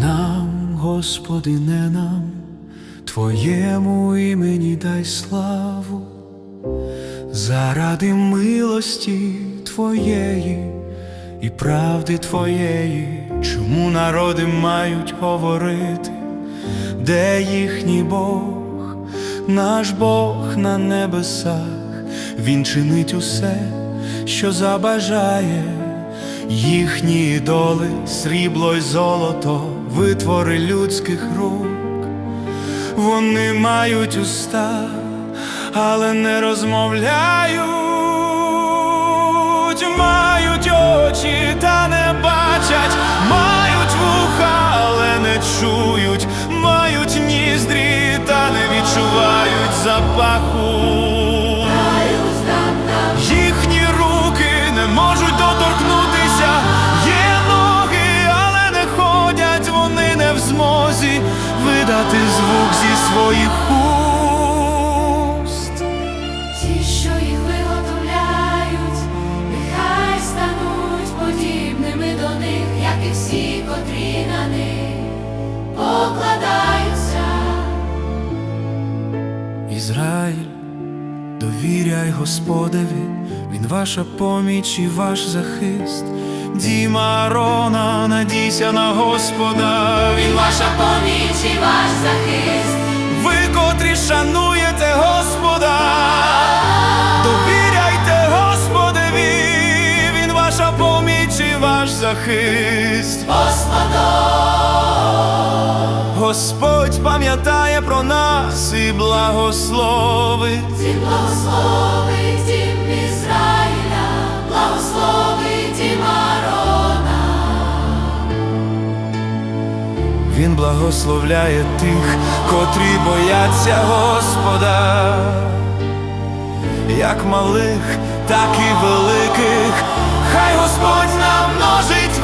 Нам, Господи, не нам, Твоєму імені дай славу, заради милості Твоєї і правди Твоєї, чому народи мають говорити, де їхній Бог, наш Бог на небесах, Він чинить усе, що забажає. Їхні ідоли, срібло й золото, витвори людських рук. Вони мають уста, але не розмовляють, мають очі, та не бачать, мають вуха, але не чують, зі своїх уст. Ті, що їх виготовляють, нехай стануть подібними до них, як і всі, котрі на них покладаються. Ізраїль, довіряй Господеві, Він ваша поміч і ваш захист. Діма Арона, надійся на Господа, Він Ваша поміч і ваш захист. Ви, котрі шануєте Господа, довіряйте Господеві, Він ваша поміч і ваш захист. Господь пам'ятає про нас і благословить. Він благословить дім Ізраїля, благословляє тих, котрі бояться Господа, як малих, так і великих. Хай Господь нам множить